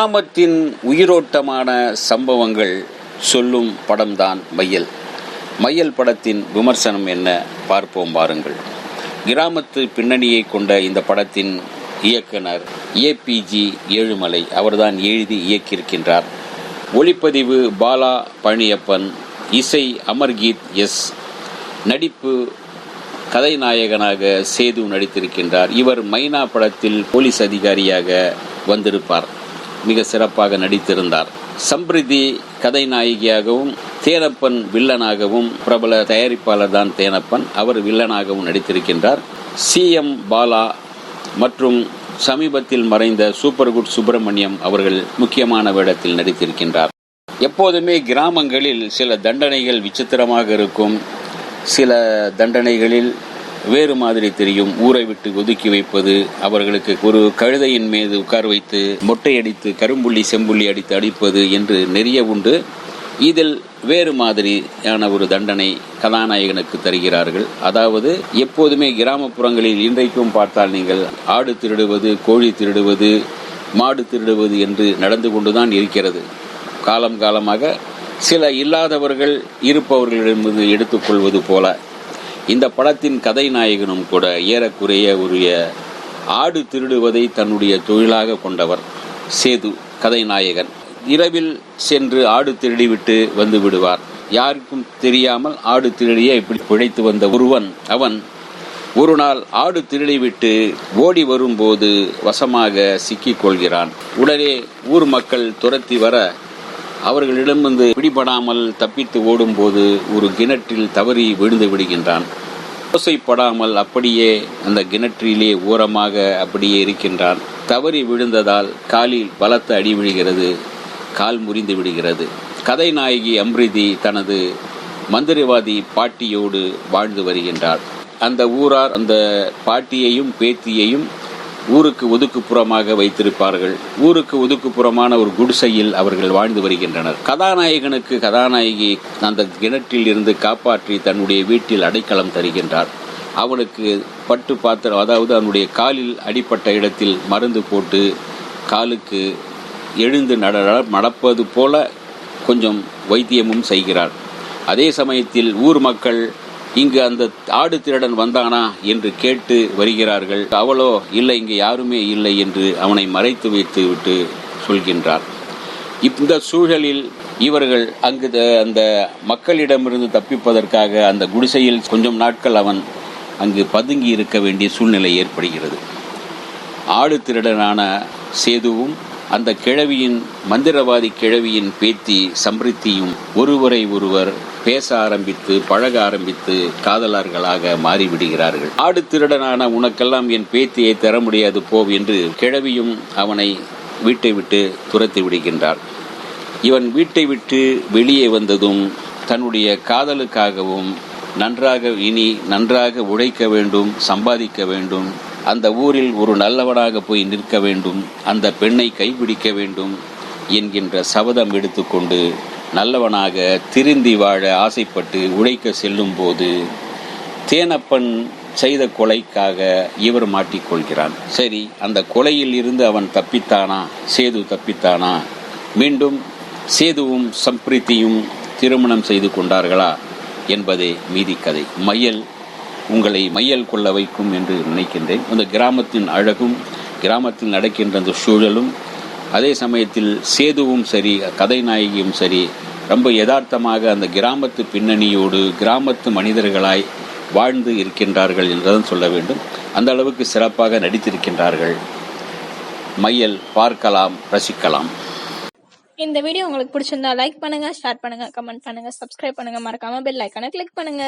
கிராமத்தின் உயிரோட்டமான சம்பவங்கள் சொல்லும் படம்தான் மையல். மையல் படத்தின் விமர்சனம் என்ன பார்ப்போம் பாருங்கள் கிராமத்து பின்னணியை கொண்ட இந்த படத்தின் இயக்குனர் ஏபிஜி ஏழுமலை அவர்தான் எழுதி இயக்கியிருக்கின்றார். ஒளிப்பதிவு பாலா பழனியப்பன் இசை அமர்கீத் எஸ் நடிப்பு கதைநாயகனாக சேது நடித்திருக்கின்றார். இவர் மைனா படத்தில் போலீஸ் அதிகாரியாக வந்திருப்பார். மிக சிறப்பாக நடித்திருந்தார். சம்பிரிதி கதைநாயகியாகவும் தேனப்பன் வில்லனாகவும் பிரபல தயாரிப்பாளர் தான் தேனப்பன். அவர் வில்லனாகவும் நடித்திருக்கின்றார். சி. எம். பாலா மற்றும் சமீபத்தில் மறைந்த சூப்பர் குட் சுப்பிரமணியம் அவர்கள் முக்கியமான வேடத்தில் நடித்திருக்கின்றார். எப்போதுமே கிராமங்களில் சில தண்டனைகள் விசித்திரமாக இருக்கும். சில தண்டனைகளில் வேறு மாதிரி தெரியும். ஊரை விட்டு ஒதுக்கி வைப்பது அவர்களுக்கு ஒரு கழுதையின் மீது உட்கார் வைத்து மொட்டையடித்து கரும்புள்ளி செம்புள்ளி அடித்து அடிப்பது என்று நிறைய உண்டு. இதில் வேறு மாதிரியான ஒரு தண்டனை கதாநாயகனுக்கு தருகிறார்கள். அதாவது எப்போதுமே கிராமப்புறங்களில் இன்றைக்கும் பார்த்தால் நீங்கள் ஆடு திருடுவது கோழி திருடுவது மாடு திருடுவது என்று நடந்து கொண்டுதான் இருக்கிறது. காலம் காலமாக சில இல்லாதவர்கள் இருப்பவர்களிடமிருந்து எடுத்துக்கொள்வது போல. இந்த படத்தின் கதை நாயகனும் கூட ஏறக்குறைய உரிய ஆடு திருடுவதை தன்னுடைய தொழிலாக கொண்டவர் சேது கதைநாயகன். இரவில் சென்று ஆடு திருடிவிட்டு வந்து விடுவார். யாருக்கும் தெரியாமல் ஆடு திருடிய இப்படி பிழைத்து வந்த ஒருவன் அவன் ஒரு நாள் ஆடு திருடிவிட்டு ஓடி வரும்போது வசமாக சிக்கிக் கொள்கிறான். உடனே ஊர் மக்கள் துரத்தி வர அவர்களிடமிருந்து பிடிபடாமல் தப்பித்து ஓடும்போது ஒரு கிணற்றில் தவறி விழுந்து விடுகின்றான். ஓசைப்படாமல் அப்படியே அந்த கிணற்றிலே ஓரமாக அப்படியே இருக்கின்றான். தவறி விழுந்ததால் காலில் பலத்த அடி விழுகிறது கால் முறிந்து விடுகிறது. கதை நாயகி அம்ரிதி தனது மந்திரவாதி பாட்டியோடு வாழ்ந்து வருகின்றார் அந்த ஊரார் அந்த பாட்டியையும் பேத்தியையும் ஊருக்கு ஒதுக்குப்புறமாக வைத்திருப்பார்கள். ஊருக்கு ஒதுக்குப்புறமான ஒரு குடிசையில் அவர்கள் வாழ்ந்து வருகின்றனர். கதாநாயகனுக்கு கதாநாயகி அந்த கிணற்றில் இருந்து காப்பாற்றி தன்னுடைய வீட்டில் அடைக்கலம் தருகின்றார். அவனுக்கு பட்டு பாத்திரம் அதாவது அவனுடைய காலில் அடிப்பட்ட இடத்தில் மருந்து போட்டு காலுக்கு எழுந்து நட நடப்பது போல கொஞ்சம் வைத்தியமும் செய்கிறார். அதே சமயத்தில் ஊர் மக்கள் இங்கு அந்த ஆடு திருடன் வந்தானா என்று கேட்டு வருகிறார்கள். அவளோ இல்லை இங்கு யாருமே இல்லை என்று அவனை மறைத்து வைத்து விட்டு சொல்கின்றார். இந்த சூழலில் இவர்கள் அங்கு த- அந்த மக்களிடமிருந்து தப்பிப்பதற்காக அந்த குடிசையில் கொஞ்சம் நாட்கள் அவன் அங்கு பதுங்கி இருக்க வேண்டிய சூழ்நிலை ஏற்படுகிறது. ஆடு திருடனான சேதுவும் அந்த கிழவியின் மந்திரவாதி கிழவியின் பேத்தி சம்பிருத்தியும் ஒருவரை ஒருவர் பேச ஆரம்பித்து பழக ஆரம்பித்து காதலர்களாக மாறிவிடுகிறார்கள். ஆடு திருடனான உனக்கெல்லாம் என் பேத்தியை தர முடியாது போ என்று கிழவியும் அவனை வீட்டை விட்டு துரத்தி விடுகின்றார். இவன் வீட்டை விட்டு வெளியே வந்ததும் தன்னுடைய காதலுக்காகவும் நன்றாக இனி நன்றாக உழைக்க வேண்டும் சம்பாதிக்க வேண்டும் அந்த ஊரில் ஒரு நல்லவனாக போய் நிற்க வேண்டும் அந்த பெண்ணை கைப்பிடிக்க வேண்டும் என்கின்ற சபதம் எடுத்துக்கொண்டு நல்லவனாக திருந்தி வாழ ஆசைப்பட்டு உழைக்க செல்லும் போது தேனப்பன் செய்த கொலைக்காக இவர் மாட்டிக்கொள்கிறான். சரி அந்த கொலையில் இருந்து அவன் தப்பித்தானா? சேது தப்பித்தானா? மீண்டும் சேதுவும் சம்பிரீத்தியும் திருமணம் செய்து கொண்டார்களா என்பதே மீதி கதை. மையல் உங்களை மையல் கொள்ள வைக்கும் என்று நினைக்கின்றேன். அந்த கிராமத்தின் அழகும் கிராமத்தில் நடக்கின்ற அந்த சூழலும் அதே சமயத்தில் சேதுவும் சரி கதைநாயகியும் சரி ரொம்ப யதார்த்தமாக அந்த கிராமத்து பின்னணியோடு கிராமத்து மனிதர்களாய் வாழ்ந்து இருக்கின்றார்கள் என்றுதான் சொல்ல வேண்டும். அந்த அளவுக்கு சிறப்பாக நடித்திருக்கின்றார்கள். மையல் பார்க்கலாம் ரசிக்கலாம். இந்த வீடியோ உங்களுக்கு பிடிச்சிருந்தா லைக் பண்ணுங்க ஷேர் பண்ணுங்க கமெண்ட் பண்ணுங்க சப்ஸ்கிரைப் பண்ணுங்க. மறக்காம பெல் ஐக்கானை கிளிக் பண்ணுங்க.